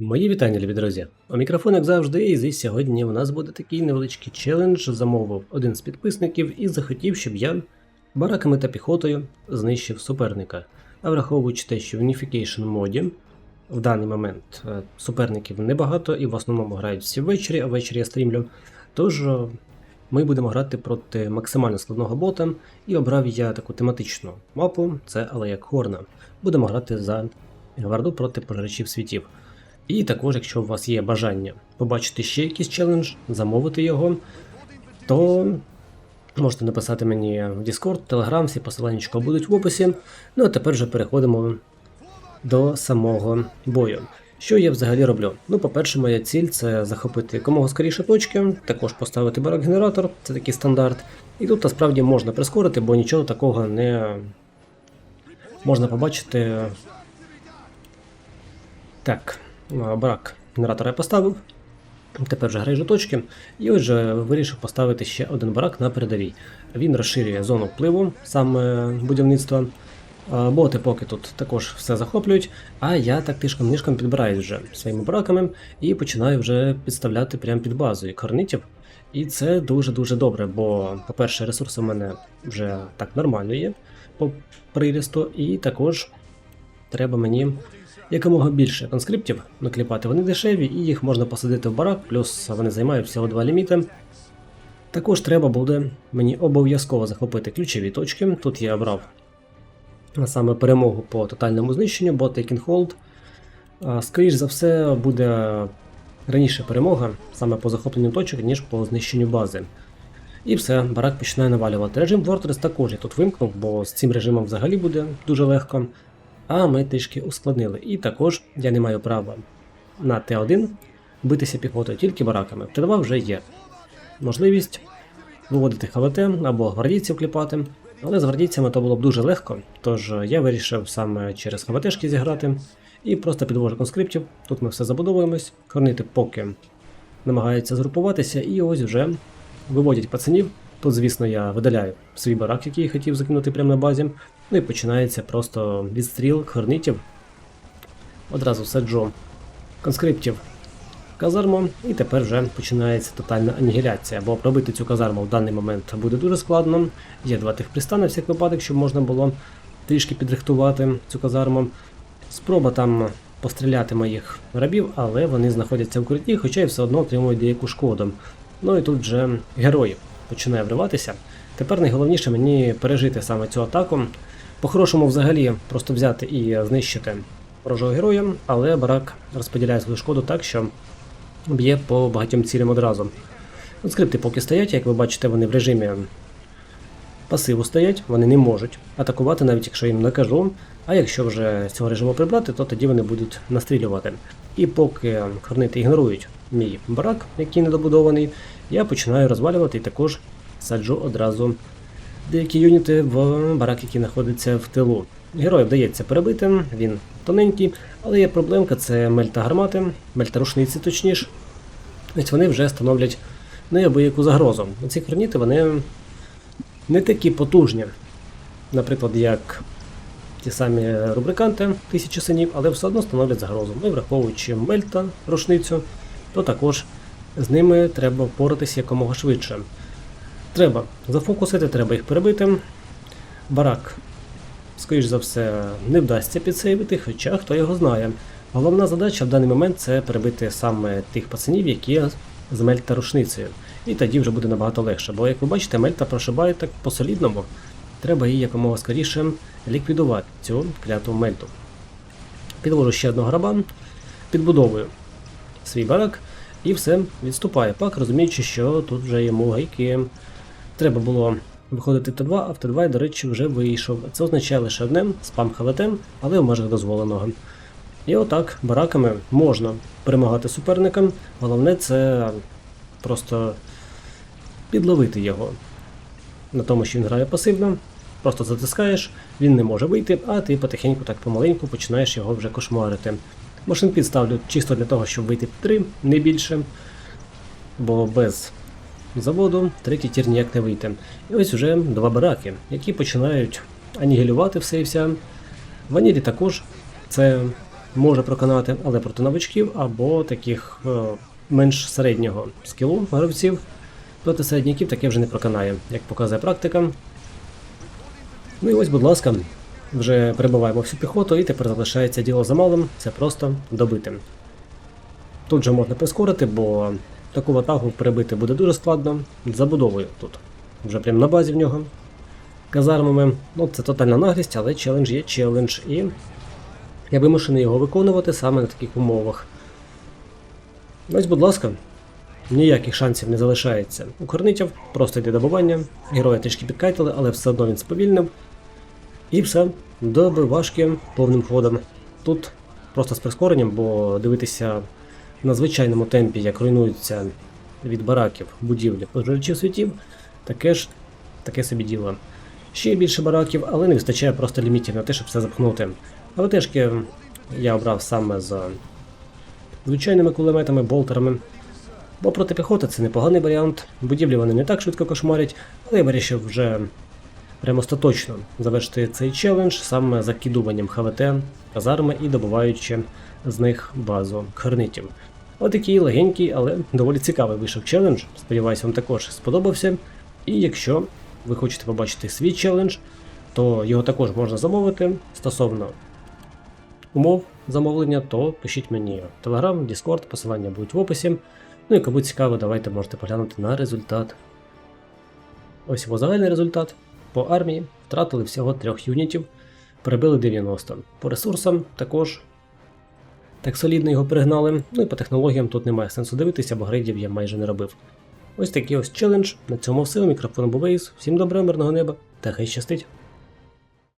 Мої вітання, любі друзі. У мікрофон, як завжди, і зі сьогодні у нас буде такий невеличкий челендж. Замовив один з підписників і захотів, щоб я бараками та піхотою знищив суперника. А враховуючи те, що в Unification моді в даний момент е, суперників небагато і в основному грають всі ввечері, а ввечері я стрімлю. Тож е, ми будемо грати проти максимально складного бота, і обрав я таку тематичну мапу, це Алея Хорна. Будемо грати за гварду проти пожирачів світів. І також, якщо у вас є бажання побачити ще якийсь челендж, замовити його, то можете написати мені в Discord, Telegram, всі посилання будуть в описі. Ну а тепер вже переходимо до самого бою. Що я взагалі роблю? Ну, по-перше, моя ціль це захопити якомога скоріше точки, також поставити барак-генератор, це такий стандарт. І тут насправді можна прискорити, бо нічого такого не можна побачити. Так, а, барак генератора я поставив. Тепер вже грейжу точки. І ось же вирішив поставити ще один барак на передовій. Він розширює зону впливу саме будівництва. Боти поки тут також все захоплюють, а я так тишком нишком підбираюсь вже своїми бараками і починаю вже підставляти прямо під базою корнитів. І це дуже-дуже добре, бо, по-перше, ресурси у мене вже так нормально є по прирісту, і також треба мені якомога більше конскриптів накліпати. Вони дешеві і їх можна посадити в барак, плюс вони займають всього два ліміти. Також треба буде мені обов'язково захопити ключові точки. Тут я обрав саме перемогу по тотальному знищенню, бо Taking Hold. Скоріш за все, буде раніше перемога саме по захопленню точок, ніж по знищенню бази. І все, барак починає навалювати. Режим Fortress також я тут вимкнув, бо з цим режимом взагалі буде дуже легко. А ми трішки ускладнили. І також я не маю права на Т1 битися піхотою, тільки бараками. В Т2 вже є можливість виводити ХВТ або гвардійців кліпати. Але з гвардійцями то було б дуже легко, тож я вирішив саме через ХВТшки зіграти і просто підвожу конскриптів. Тут ми все забудовуємось, корнити поки намагаються згрупуватися, і ось вже виводять пацанів. Тут, звісно, я видаляю свій барак, який я хотів закинути прямо на базі. Ну і починається просто відстріл хорнитів. Одразу саджу конскриптів в казарму, і тепер вже починається тотальна анігіляція, бо пробити цю казарму в даний момент буде дуже складно. Є два тих пристани, всяк випадок, щоб можна було трішки підрихтувати цю казарму. Спроба там постріляти моїх рабів, але вони знаходяться в укритті, хоча й все одно отримують деяку шкоду. Ну і тут вже герої починає вриватися. Тепер найголовніше мені пережити саме цю атаку. По-хорошому, взагалі, просто взяти і знищити ворожого героя, але барак розподіляє свою шкоду так, що б'є по багатьом цілям одразу. Скрипти поки стоять, як ви бачите, вони в режимі пасиву стоять, вони не можуть атакувати, навіть якщо їм накажу. А якщо вже цього режиму прибрати, то тоді вони будуть настрілювати. І поки хорнити ігнорують мій барак, який недобудований, я починаю розвалювати і також саджу одразу деякі юніти в барак, який знаходиться в тилу. Герою вдається перебити, він тоненький, але є проблемка це мельта гармати, мельта рушниці точніше. Ось вони вже становлять неабияку загрозу. Ці корніти вони не такі потужні, наприклад, як ті самі рубриканти тисячі синів, але все одно становлять загрозу. Ми враховуючи мельта рушницю, то також з ними треба впоратися якомога швидше. Треба зафокусити, треба їх перебити. Барак, скоріш за все, не вдасться підсейвити, хоча хто його знає. Головна задача в даний момент це перебити саме тих пацанів, які з мельта рушницею. І тоді вже буде набагато легше. Бо, як ви бачите, мельта прошибає так по-солідному. Треба її якомога скоріше ліквідувати, цю кляту мельту. Підвожу ще одного граба, підбудовую свій барак і все, відступає. Пак, розуміючи, що тут вже йому гайки. Треба було виходити в Т2, а в Т2, до речі, вже вийшов. Це означає лише одне спам ХВТ, але в межах дозволеного. І отак бараками можна перемагати суперникам. Головне це просто підловити його на тому, що він грає пасивно. Просто затискаєш, він не може вийти, а ти потихеньку, так помаленьку починаєш його вже кошмарити. Машинпід ставлю чисто для того, щоб вийти в 3, не більше. Бо без заводу третій тір ніяк не вийти. І ось вже два бараки, які починають анігілювати все і вся. Ванілі також це може проканати, але проти новачків або таких е, менш середнього скілу гравців. Проти середняків таке вже не проканає, як показує практика. Ну і ось, будь ласка, вже перебуваємо всю піхоту, і тепер залишається діло за малим, це просто добити. Тут же можна прискорити, бо таку ватагу перебити буде дуже складно. Забудовою тут. Вже прямо на базі в нього. Казармами. Ну, це тотальна наглість, але челендж є челендж. І я вимушений його виконувати саме на таких умовах. Ось, будь ласка, ніяких шансів не залишається. У корнитів просто йде добування. Героя трішки підкайтили, але все одно він сповільнив. І все, добивашки повним ходом. Тут просто з прискоренням, бо дивитися на звичайному темпі, як руйнуються від бараків будівлі пожирачів світів, таке ж таке собі діло. Ще більше бараків, але не вистачає просто лімітів на те, щоб все запхнути. Але теж я обрав саме з звичайними кулеметами, болтерами. Бо проти піхоти це непоганий варіант. Будівлі вони не так швидко кошмарять, але я вирішив вже прямо остаточно завершити цей челендж саме закидуванням ХВТ, казарми і добуваючи з них базу хорнитів. Отакий легенький, але доволі цікавий вийшов челендж. Сподіваюся, вам також сподобався. І якщо ви хочете побачити свій челендж, то його також можна замовити стосовно умов замовлення, то пишіть мені в Telegram, Discord, посилання будуть в описі. Ну і кому цікаво, давайте можете поглянути на результат. Ось його загальний результат. По армії втратили всього трьох юнітів, перебили 90. По ресурсам також так солідно його перегнали. Ну і по технологіям тут немає сенсу дивитися, бо грейдів я майже не робив. Ось такий ось челендж. На цьому все. Мікрофон Бувейс. був Вейс. Всім доброго, мирного неба та хай щастить!